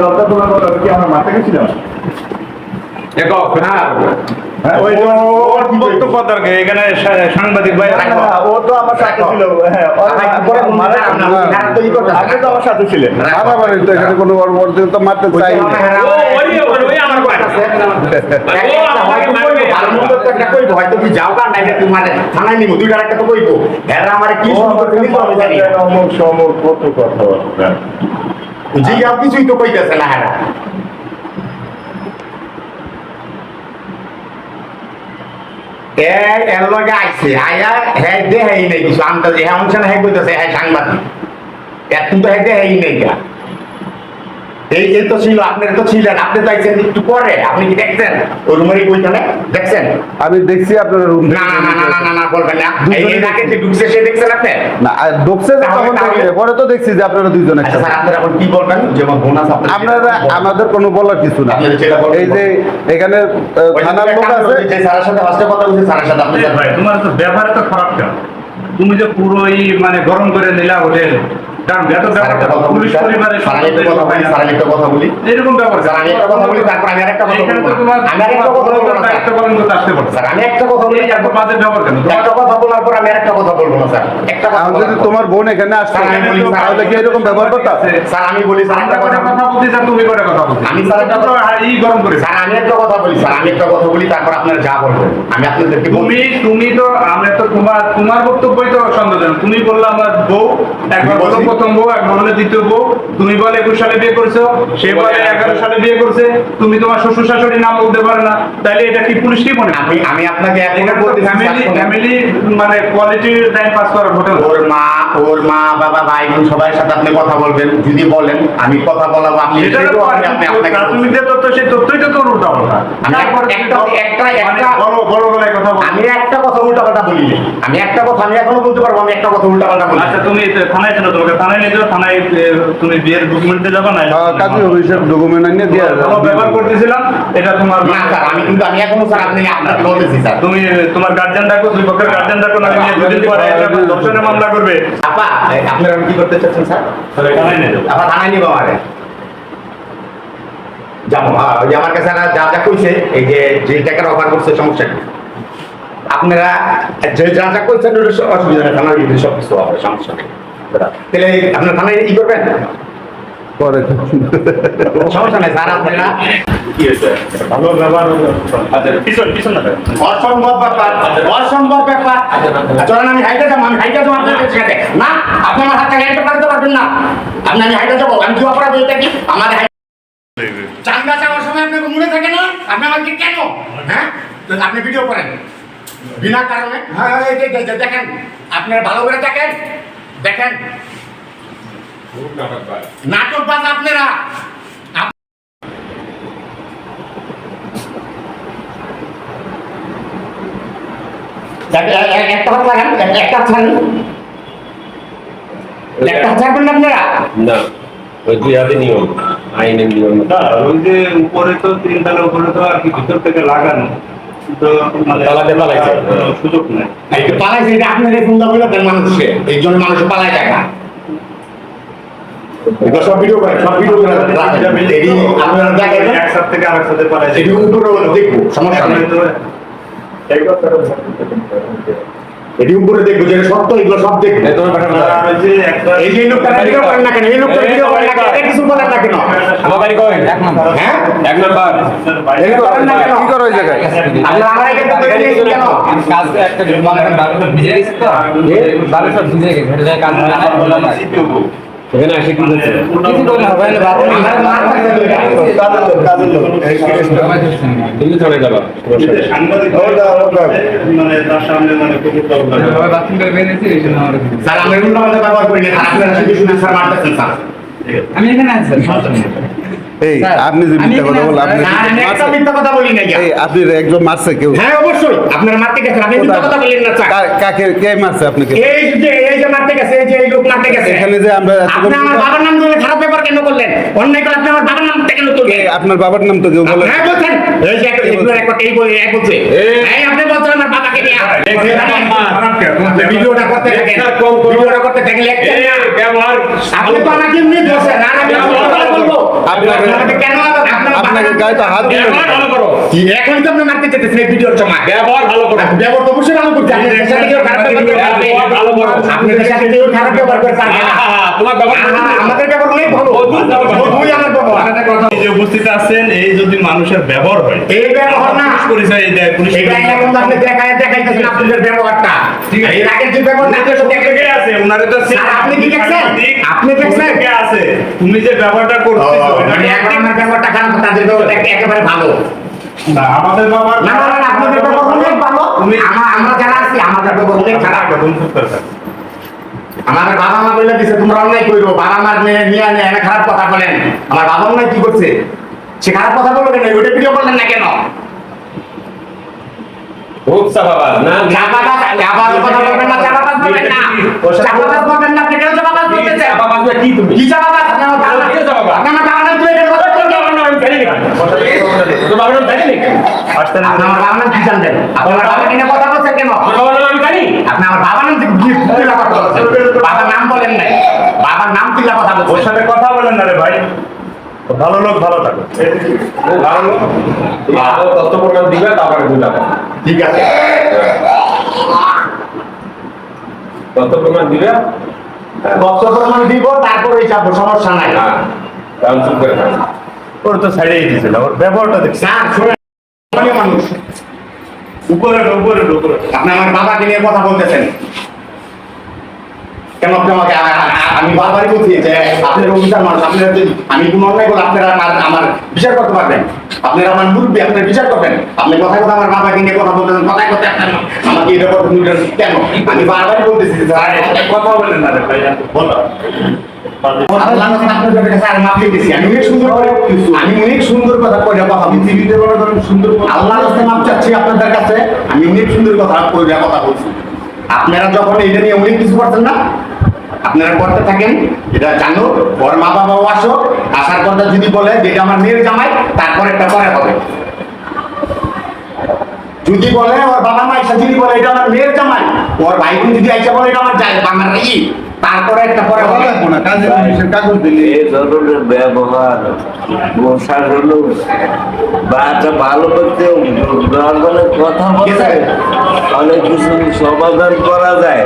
কথা কি আমরা মাঠে গেছিলাম দেখো হ্যাঁ কি এখানে সাংবাদিক ভাই ও তো আমার সাথে ছিল। হ্যাঁ মানে- তো আমার সাথে ছিলেন তো এখানে কোনো তো মারতে চাই আমার কথা। মানে। কত কথাবার্তা জিজ্ঞাসা কিছুই তো কইতেছে না হ্যাঁ এই এর লগে আইছে আয়া হ্যাঁ দে হ্যাঁ নেই কিছু যে হ্যাঁ অনশন হ্যাঁ কইতেছে হ্যাঁ সাংবাদিক। এখন তো হ্যাঁ দে হ্যাঁ গা। এই তো ছিল আপনার তো ছিলেন আপনি তো আইছেন একটু পরে আপনি কি দেখছেন? ওই কইতানে দেখছেন? আমি দেখছি আপনার রুম না না না না না না বলবেন না। এই নাকে যে ঢুকছে সে দেখছেন আপনি? না ঢুকছে তখন পরে তো দেখছি যে আপনারা দুইজন আচ্ছা স্যার আপনারা এখন কি বলবেন? যেমন বোনাস আপনারা আপনারা আমাদের কোনো বলার কিছু না। এই যে এখানে থানার লোক আছে। যে স্যারের সাথে ফার্স্টে কথা বলছি স্যারের সাথে আপনি ভাই তোমার তো ব্যবহার তো খারাপ কেন? তুমি যে পুরোই মানে গরম করে নিলা হোটেল কথা কথা কথা এরকম ব্যাপার স্যার আমি একটা কথা বলি তারপর আমি আরেকটা কথা বলব তোমার কথা বলব কথা কথা কথা বলব কথা বোন এখানে বলি, তাহলে কি এরকম ব্যবহার করতাম স্যার আমি বলি স্যার একটা কথা কথা বলছি স্যার তুমি কথা বলছি আমি স্যার একটা ই গরম করে স্যার আমি একটা কথা বলি স্যার আমি একটা কথা বলি তারপর আপনারা যা বলবেন আমি আপনাদেরকে তুমি তুমি তো আমরা তো তোমার তোমার বক্তব্যই তো সন্দেহজনক তুমি বললে আমার বউ একবার। প্রথম বউ একবার হলো দ্বিতীয় বউ। তুমি বলে একুশ সালে বিয়ে করছ সে বলে এগারো সালে বিয়ে করছে। তুমি তোমার শ্বশুর শাশুড়ি নাম বলতে পারে না। তাহলে এটা কি পুলিশ কি মনে আমি আমি আপনাকে ফ্যামিলি ফ্যামিলি মানে কোয়ালিটি টাইম পাস করার হোটেল ওর মা ওর মা বাবা ভাই বোন সবার সাথে আপনি কথা বলবেন। যদি বলেন আমি কথা বলাবো আপনি আপনি আপনাকে তথ্য সেই উল্টা পাল্টা আমি একটা একটা একটা বড় বড় গলায় কথা বল আমি একটা কথা উল্টা পাল্টা বলি আমি একটা কথা আমি এখনও বলতে পারব আমি একটা কথা উল্টা পাল্টা বলি আচ্ছা তুমি থানায় ছিল তোমাকে থানায় নিয়ে থানায় তুমি বিয়ের ডকুমেন্টে যাবে না কাজী অফিসের ডকুমেন্ট আনিয়ে দিয়ে ভালো ব্যবহার করতেছিলাম এটা তোমার না স্যার আমি কিন্তু আমি এখনও স্যার আপনি আপনাকে বলতেছি স্যার। তুমি তোমার গার্জেন ডাকো দুই পক্ষের গার্জেন ডাকো না নিয়ে দুদিন পরে এটা মামলা করবে। আপা আপনারা কি করতে চাচ্ছেন স্যার? থানায় নিয়ে যাও আপা থানায় নিবো আমারে। যাব আমার কাছে যা যা কইছে এই যে যে টাকার অফার করছে সমস্যা কি? আপনারা যে যা যা কইছেন অসুবিধা নেই থানার বিরুদ্ধে সব কিছু হবে সমস্যা নেই। তাহলে আপনার থানায় ই করবেন? পরে সমস্যা নেই স্যার আপনারা কি হয়েছে? ভালো ব্যবহার আচ্ছা পিছন পিছন না অসম্ভব ব্যাপার অসম্ভব ব্যাপার। চলেন আমি হাইটে যাব আমি হাইটে যাব আপনার সাথে না আপনি আমার হাতটা হাইটে পাঠাতে পারবেন না। আপনি আমি হাইটে যাব আমি কি অপরাধ এটা কি আমার চান্দা চাওয়ার সময় আপনাকে মনে থাকে না? আপনি আমাকে কেন? হ্যাঁ? আপনি ভিডিও করেন। বিনা কারণে। হ্যাঁ এই যে- যে- যে- দেখেন। আপনারা ভালো করে দেখেন। দেখেন। নাটক বাজ আপনারা একটা হাত লাগান একটা- হাত ছাড়েন একটা হাত ছাড়বেন না আপনারা? না। ওই দুই হাতে নিয়ম আইনের নিয়ম। ওই যে উপরে তো তিন তলা উপরে তো আর কি ভিতর থেকে লাগানো। তো মানে সুযোগ নেই। পালাইছে এটা আপনার এই ফোনটা মানুষকে। এই জন্য মানুষ পালায় যায় না সব ভিডিও করে সব ভিডিও করে এটি আপনারা দেখেন। এক সাথ থেকে আরেক সাথে পালাই এটি উপরে দেখব সমস্যা নেই। এটি উপরে দেখব যে সত্য এগুলো সব দেখব এই যে লোকটা ভিডিও করেন না কেন এই লোকটা ভিডিও করেন না কেন কিছু বলেন না কেন আমার বাড়ি কই হ্যাঁ এক নাম্বার এই করেন না কেন কি করো ওই জায়গায় আপনারা আমার এখান থেকে নিয়েছেন কেন কাজটা একটা মানে বারোটা ভিজে গেছে তো বারোটা ভিজে গেছে এটা কাজ না এখানে আসে কি হচ্ছে। থানায় মানে মানে স্যার আমি এখানে আছি। স্যার এই আপনি যে মিথ্যা কথা এখানে আপনি না আমি একটা মিথ্যা কথা বলি না এই আপনি একজন মারছে কেউ হ্যাঁ অবশ্যই আপনারা মারতে গেছেন আপনি মিথ্যা কথা বললেন না স্যার কাকে কে মারছে আপনাকে এই যে এই যে মারতে গেছে এই যে এই লোক মারতে গেছে এখানে যে আমরা আপনি আমার বাবার নাম ধরে খারাপ ব্যাপার কেন করলেন অন্যায় করে আপনি আমার বাবার নাম কেন তুললেন আপনার বাবার নাম তো কেউ বলে হ্যাঁ এই যে এই বলে এক বলছে এই আপনি বলছেন ভিডিওটা করতে থাকেন লেকচার কম করো। ভিডিওটা করতে থাকেন লেকচার না। ব্যবহার আপনি তো আমাকে এমনি দোষেন আর আমি বলব আপনাকে- আপনাকে কেন আপনাকে গায়ে তো হাত দিলেন ভালো করো এখন তো আপনি মারতে চেতেছেন এই ভিডিওর সময় ব্যবহার ভালো করো ব্যবহার তো অবশ্যই ভালো করতে আপনি দেশের সাথে খারাপ ব্যবহার করতে পারবে না। ব্যবহার ভালো করো। আপনি দেশের সাথে খারাপ ব্যবহার করতে পারবে না তোমার ব্যবহার আমাদের ব্যবহার অনেক ভালো অদ্ভুত আমার ব্যবহার এই যে উপস্থিত আছেন এই যদি মানুষের ব্যবহার হয় এই ব্যবহার না পুলিশ পরিচয় দেয় পুলিশ এটা এখন আপনি দেখায় দেখাইতেছেন আপনাদের ব্যবহারটা। যে তো আছে উনারে তো আপনি কি দেখছেন? আপনি দেখছেন? কে আছে। তুমি যে ব্যবহারটা করতেছো এটা মানে আমার ব্যবহারটা খারাপ তাদের ব্যবহারটা একেবারে ভালো। আমাদের ব্যবহার না না না, আপনাদের ব্যবহার অনেক ভালো। আমরা আমরা যারা আছি আমাদের ব্যবহার অনেক খারাপ। তুমি চুপ করে থাকো। আমার বাবা মা বলে দিছে তোমরা অন্যায় করো বাবা মার নিয়ে নিয়ে খারাপ কথা বলেন। আমার বাবা অন্যায় কি করছে? সে খারাপ কথা কেন ওইটা ভিডিও করলেন না কেন? না চাপাবাজ আবার কথা বলবেন না চাপাবাজ বলবেন না। চাপাবাজ বলবেন না আপনি কেন চাপাবাজ বলতেছেন সাবাবাজ না কি তুমি? কি চাপাবাজ? আপনি আমার কি চাপাবাজ? এটা কথা বলতে নাম বাবার নাম জানি না। আসতে না আমার বাবা নাম কি কিনে কথা বলছেন কেন? বাবার নাম আমি জানি। আপনি আমার বাবার নাম কি তুলে কথা বলছেন? বাবার নাম বলেন নাই। বাবার নাম তুলে কথা ওর সাথে কথা বলেন না রে ভাই। ভালো লোক ভালো থাকো ভালো লোক? তুমি তথ্য প্রমাণ দিবে তারপরে ঠিক আছে। তথ্য প্রমাণ দিবে? বক্স প্রমাণ দিব তারপরে যাব সমস্যা নাই। হ্যাঁ কারণ চুপ করে ওর তো সাইডেই ওর ব্যবহারটা দেখছি। মানুষ। উপরে ওঠো, উপরে উপরে আপনি আমার বাবাকে নিয়ে কথা বলতেছেন। কেন আপনি আমাকে আমি বারবারই বলছি যে আপনার অভিযান মানুষ আপনারা যদি আমি কোনো অন্যায় আপনারা আমার আমার বিচার করতে পারবেন। আপনারা আমার মুরব্বী বিচার করবেন। আপনি কথা আমার বাবাকে নিয়ে কথা কথা আপনার আমাকে এটা করতে কেন? আমি বারবারই বলতেছি কথা বলেন না ভাই বলো। আমি অনেক সুন্দর কথা সুন্দর আল্লাহ চাচ্ছি আপনাদের কাছে। আমি অনেক সুন্দর কথা কথা বলছি। আপনারা যখন এটা নিয়ে অনেক কিছু করছেন না, আপনারা করতে থাকেন, এটা জানো, ওর মা বাবাও আসো, আসার কথা যদি বলে যে এটা আমার মেয়ের জামাই, তারপর একটা পরে হবে। যদি বলে ওর বাবা মা এসে যদি বলে এটা আমার মেয়ের জামাই, ওর ভাই যদি আইসা বলে এটা আমার যায় বাংলার তারপরে একটা পরে কাগজ দিলে। এই ধরনের ব্যবহার মশার হলো বাচ্চা ভালো করতে নর্মালে কথা বলে অনেক কিছু সমাধান করা যায়।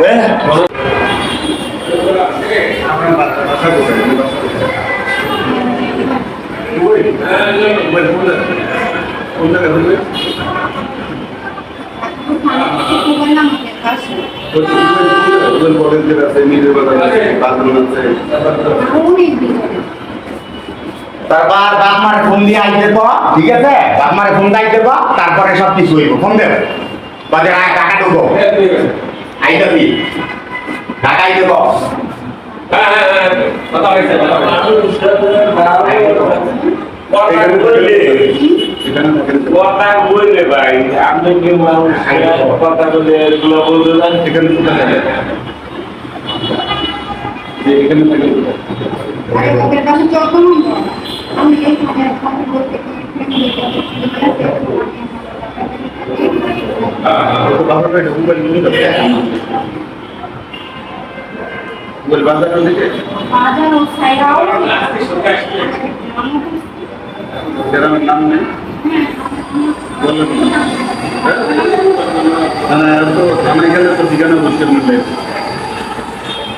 হ্যাঁ? তারপর বাপ মার ফোন দিয়ে আইতে তো ঠিক আছে? বাপ মার ফোন দিয়ে আইতে তো তারপরে সব কিছু হইব। ফোন দেব বাজে আয় টাকা দেবো আইতে দি। টাকা আইতে তো। হ্যাঁ হ্যাঁ হ্যাঁ কথা হয়েছে কথা কথা বললে ভাই আপনি কি মানুষ কথা বলে এগুলো বলতে যান সেখানে আরে ওদের কাছে যত নম্বর আমি এইখানে কথা বলতে বাজার গ্রামের নাম নেই। তো আমি এখানে তো ঠিকানা বুঝতে পারলে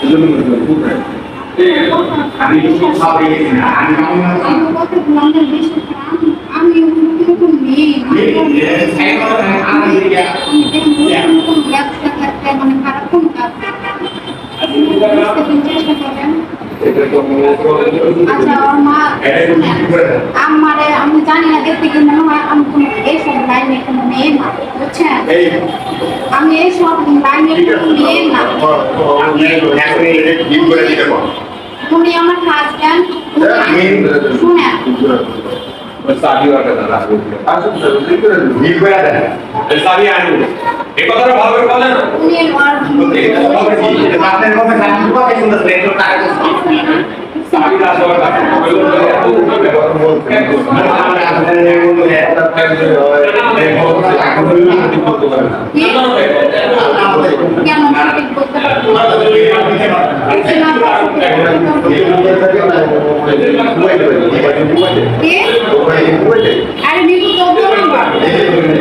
এই জন্য বলছিলাম, কোথায়? আমি কিছু খাবে না আমি আমি কথা বললাম যে বেশি আমি আমি ওরকম মেয়ে আমি দেখুন কোনো ব্যবসা ক্ষেত্রে মানে খারাপ কোন কাজ চেষ্টা করেন আচ্ছা ওর মা আমারে আমি জানি না দেখতে কি মনে হয় আমি কোনো এইসব লাইনে কোনো মেয়ে না বুঝছেন? আমি এইসব লাইনে কোনো মেয়ে না। আপনি এখন এই ঠিক করে দিতে পারো উনি আমার হাজব্যান্ড আমি- শুনেন। সাবি ওটা দাদা। আসুন স্যার, ঠিক করে দিন। করে দেন। সাবি আনু এই কথাটা ভালো করে বলেন উনি আর আপনার কথা খারাপ কথা শুনতেছেন একটু টাকা সাবি না, কি? আরে নিবু চৌদ্দ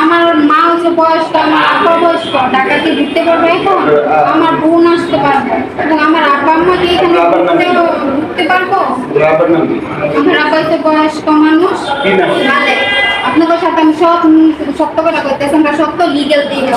আমরা মা হচ্ছে বয়স্ক আমার আব্বা বয়স্ক ঢাকাতে ঢুকতে পারবে এখন? আমার বোন আসতে পারবে। এবং আমার আব্বা আম্মাকে এখানে ঢুকতে ঢুকতে পারব? আমার আব্বা হচ্ছে বয়স্ক মানুষ। কি? আপনাদের সাথে আমি সব সত্য কথা করতেছি আমরা সত্য লিগেল দিয়ে